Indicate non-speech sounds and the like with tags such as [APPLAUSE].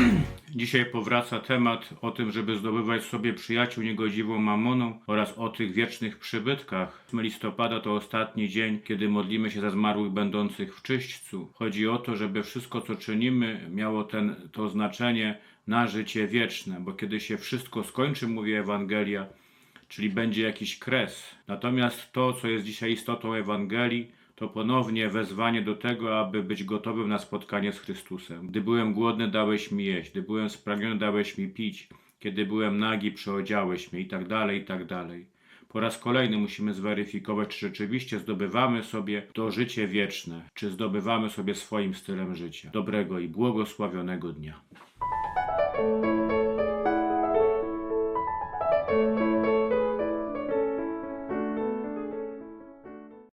[CLEARS THROAT] Dzisiaj powraca temat o tym, żeby zdobywać sobie przyjaciół niegodziwą mamoną oraz o tych wiecznych przybytkach. 8 listopada to ostatni dzień, kiedy modlimy się za zmarłych będących w czyśćcu. Chodzi o to, żeby wszystko, co czynimy, miało ten, to znaczenie na życie wieczne, bo kiedy się wszystko skończy, mówi Ewangelia, czyli będzie jakiś kres. Natomiast to, co jest dzisiaj istotą Ewangelii, to ponownie wezwanie do tego, aby być gotowym na spotkanie z Chrystusem. Gdy byłem głodny, dałeś mi jeść, gdy byłem spragniony, dałeś mi pić, kiedy byłem nagi, przyodziałeś mnie i tak dalej, i tak dalej. Po raz kolejny musimy zweryfikować, czy rzeczywiście zdobywamy sobie to życie wieczne, czy zdobywamy sobie swoim stylem życia. Dobrego i błogosławionego dnia.